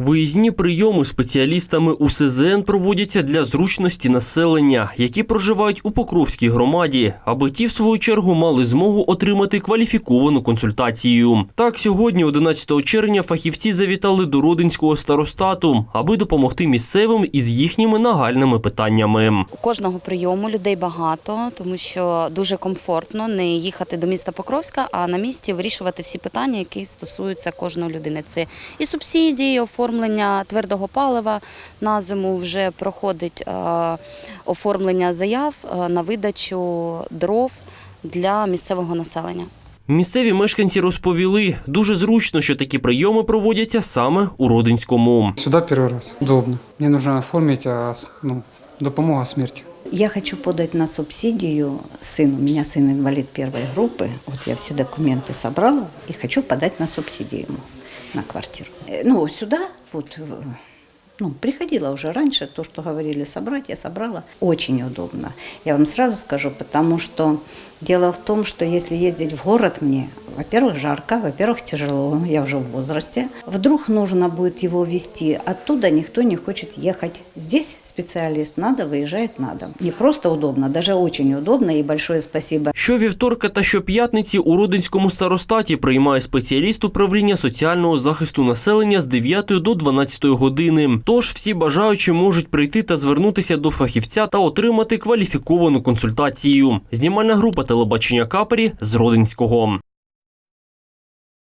Виїзні прийоми спеціалістами УСЗН проводяться для зручності населення, які проживають у Покровській громаді, аби ті, в свою чергу, мали змогу отримати кваліфіковану консультацію. Так, сьогодні, 11 червня, фахівці завітали до Родинського старостату, аби допомогти місцевим із їхніми нагальними питаннями. У кожного прийому людей багато, тому що дуже комфортно не їхати до міста Покровська, а на місці вирішувати всі питання, які стосуються кожної людини. Це і субсидії, оформлення твердого палива на зиму вже проходить е, оформлення заяв е, на видачу дров для місцевого населення. Місцеві мешканці розповіли, дуже зручно, що такі прийоми проводяться саме у Родинському. Сюда первый раз. Удобно. Мне нужно оформить а, с- ну, допомога смерти. Я хочу подать на субсидию сыну. У меня сын инвалид первой группы. Вот я все документы собрала и хочу подать на субсидию ему на квартиру. Э, Ну, сюда вот ну, приходила уже раньше, то, что говорили собрать, я собрала. Очень удобно. Я вам сразу скажу, потому что дело в том, что если ездить в город мне, во-первых, жарко, во-первых, тяжело, я уже в возрасте. Вдруг нужно будет его везти, оттуда никто не хочет ехать. Здесь специалист надо, выезжает надо. Не просто удобно, даже очень удобно, и большое спасибо Щовівторка та щоп'ятниці у Родинському старостаті приймає спеціаліст управління соціального захисту населення з 9 до 12 години. Тож всі бажаючі можуть прийти та звернутися до фахівця та отримати кваліфіковану консультацію. Знімальна група телебачення Капері з Родинського.